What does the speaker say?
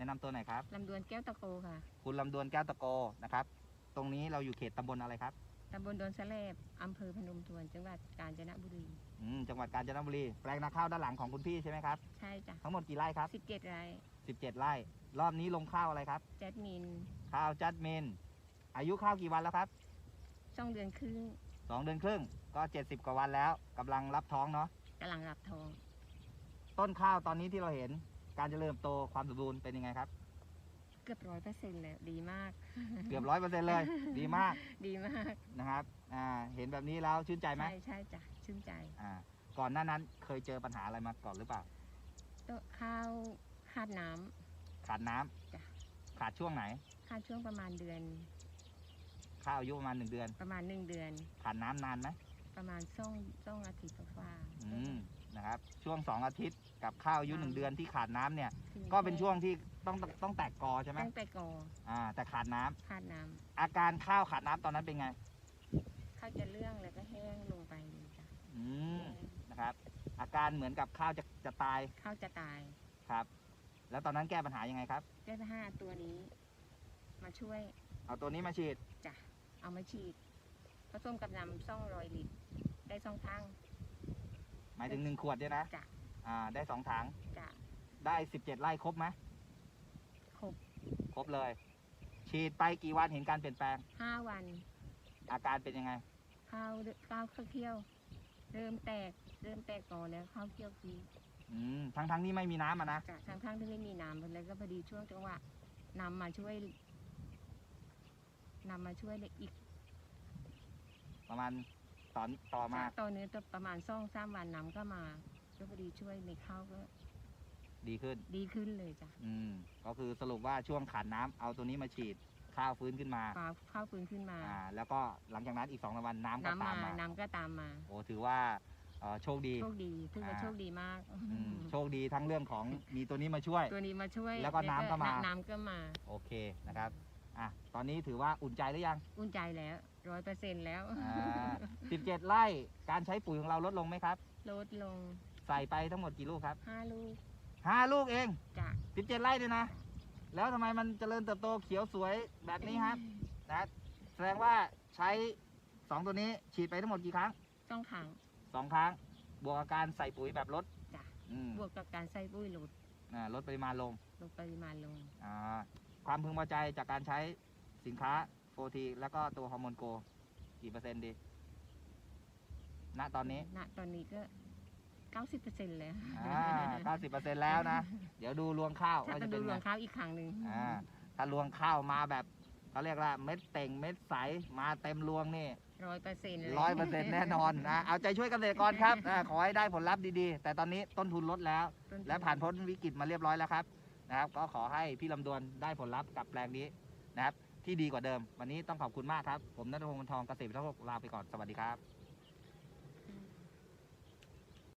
แนะนำตัวหน่อยครับ ลำดวนแก้วตะโกค่ะ คุณลำดวนแก้วตะโกนะครับ ตรงนี้เราอยู่เขตตำบลอะไรครับ ตำบลดอนสะเลบอำเภอพนมทวน จังหวัดกาญจนบุรี อืม จังหวัดกาญจนบุรี แปลงนาข้าวด้านหลังของคุณพี่ใช่ไหมครับ ใช่จ้ะทั้งหมดกี่ไร่ครับ สิบเจ็ดไร่17 ไร่ รอบนี้ลงข้าวอะไรครับ แจดมินข้าวจัดเมน อายุข้าวกี่วันแล้วครับ ช่องเดือนครึ่งสองเดือนครึ่ง ก็ 70 กว่าวันแล้วกำลังรับท้องเนาะกำลังรับทอง ต้นข้าวตอนนี้ที่เราเห็น การเจริญเติบโตความสมบูรณ์เป็นยังไงครับ เกือบร้อยเปอร์เซ็นต์เลยดีมาก เกือบร้อยเปอร์เซ็นต์เลย ดีมากดีมากนะครับอ่าเห็นแบบนี้แล้วชื่นใจไหมใช่ใช่จ้ะชื่นใจอ่าก่อนหน้านั้นเคยเจอปัญหาอะไรมาก่อนหรือเปล่าต้นข้าวขาดน้ขาดน้ำจ้ะ ขาดช่วงไหนำขาดช่วงประมาณเดือน ข้าวอายุประมาณหนึ่งเดือน ประมาณหนึ่งเดือน ขาดน้ำนานไหมประมาณส่องส่องอาทิตย์กว่าๆอืมนะครับ ช่วงสองอาทิตย์ กับข้าวอายุหนึ่งเดือนที่ขาดน้ำเนี่ยถึงก็เป็นช่วงที่ต้องต้องแตกกอใช่ไหมตั้งแต่กออ่า แต่ขาดน้ำขาดน้อาการข้าวขาดน้ำตอนนั้นเป็นไงำข้าวจะเลื่องแล้วก็แห้งลงไปเลยจ้ะอืมนะครับ อาการเหมือนกับข้าวจะจะตายข้าวจะตายครับ แล้วตอนนั้นแก้ปัญหายังไงครับ ได้ห้าตัวนี้ มาช่วยเอาตัวนี้มาฉีดจ้ะเอามาฉีดผสมกับน้ำซ่องรอยลิตรได้สองทางหมายถึงหนึ่งขวดเนี่ยนะจ้ะ อ่าได้สองถังจ้ะได้สิบเจ็ดไร่ครบไหมครบครบเลย ฉีดไปกี่วันเห็นการเปลี่ยนแปลง ห้าวันอาการเป็นยังไง ข้าวข้าวเคี้ยว เริ่มแตก เริ่มแตกก่อนแล้วข้าวเคี้ยวทีอืมทั้งทั้งๆที่ไม่มีน้ำอะนะ จ้ะทั้งทั้งๆที่ไม่มีน้ำแล้วก็พอดีช่วงจังหวะนำมาช่วยนำมาช่วยเลยอีกประมาณตอนต่อมาตอนนี้ตัวประมาณซ่องสามวันน้ำก็มา ก็พอดีช่วยในข้าวก็ดีขึ้น ดีขึ้นเลยจ้ะอืม ก็คือสรุปว่าช่วงขาดน้ำเอาตัวนี้มาฉีดข้าวฟื้นขึ้นมา ปลาข้าวฟื้นขึ้นมา อ่า แล้วก็หลังจากนั้นอีกสองสามวันน้ำก็น้ำตามมามา น้ำก็ตามมา โอ้ถือว่าเอ่อโชคดี โชคดีถือว่าอ่า โชคดีมาก อืมโชคดีทั้งเรื่องของมีตัวนี้มาช่วย ตัวนี้มาช่วยแล้วก็น้ำก็มา น้ำก็มา โอเคนะครับ อะ ตอนนี้ถือว่าอุ่นใจหรือยัง อุ่นใจแล้วร้อยเปอร์เซ็นต์แล้วอ่าสิบเจ็ดไร่ การใช้ปุ๋ยของเราลดลงไหมครับ ลดลง ใส่ไปทั้งหมดกี่ลูกครับห้าลูกห้าลูกเองจ้ะสิบเจ็ดไร่เนี่ยนะ แล้วทำไมมันเจริญเติบโตเขียวสวยแบบนี้ครับนะแสดงว่าใช้สองตัวนี้ฉีดไปทั้งหมดกี่ครั้งต้องขังสองครั้ง บวกกับการใส่ปุ๋ยแบบลดจ้ะอืมบวกกับการใส่ปุ๋ยลดอ่าลดปริมาณลงลดปริมาณลงอ่าความพึงพอใจจากการใช้สินค้าโฟทีแล้วก็ตัวฮอร์โมนโก กี่เปอร์เซ็นต์ดี ณตอนนี้ ณตอนนี้ก็ เก้าสิบเปอร์เซ็นต์แล้วอ่า90%แล้วนะ เดี๋ยวดูรวงข้าวถ้าว่าจะจะดูเป็นรไงวงข้าวอีกครั้งหนึ่งอ่าถ้ารวงข้าวมาแบบเขาเรียกว่าเม็ดเต่งเม็ดใสมาเต็มรวงนี่ ร้อยเปอร์เซ็นต์ร้อยเปอร์เซ็นต์แน่นอนนะ เอาใจช่วยเกษตรกรครับอ่าขอให้ได้ผลลัพธ์ดีๆ แต่ตอนนี้ต้นทุนลดแล้ว และผ่านพ้นวิกฤตมาเรียบร้อยแล้วครับนะครับ ก็ขอให้พี่ลำดวนได้ผลลัพธ์กับแปลงนี้นะครับ ที่ดีกว่าเดิม วันนี้ต้องขอบคุณมากครับ ผมนัทพงศ์วงศ์ทองเกษตรพิทักษ์โลกลาไปก่อน สวัสดีครับ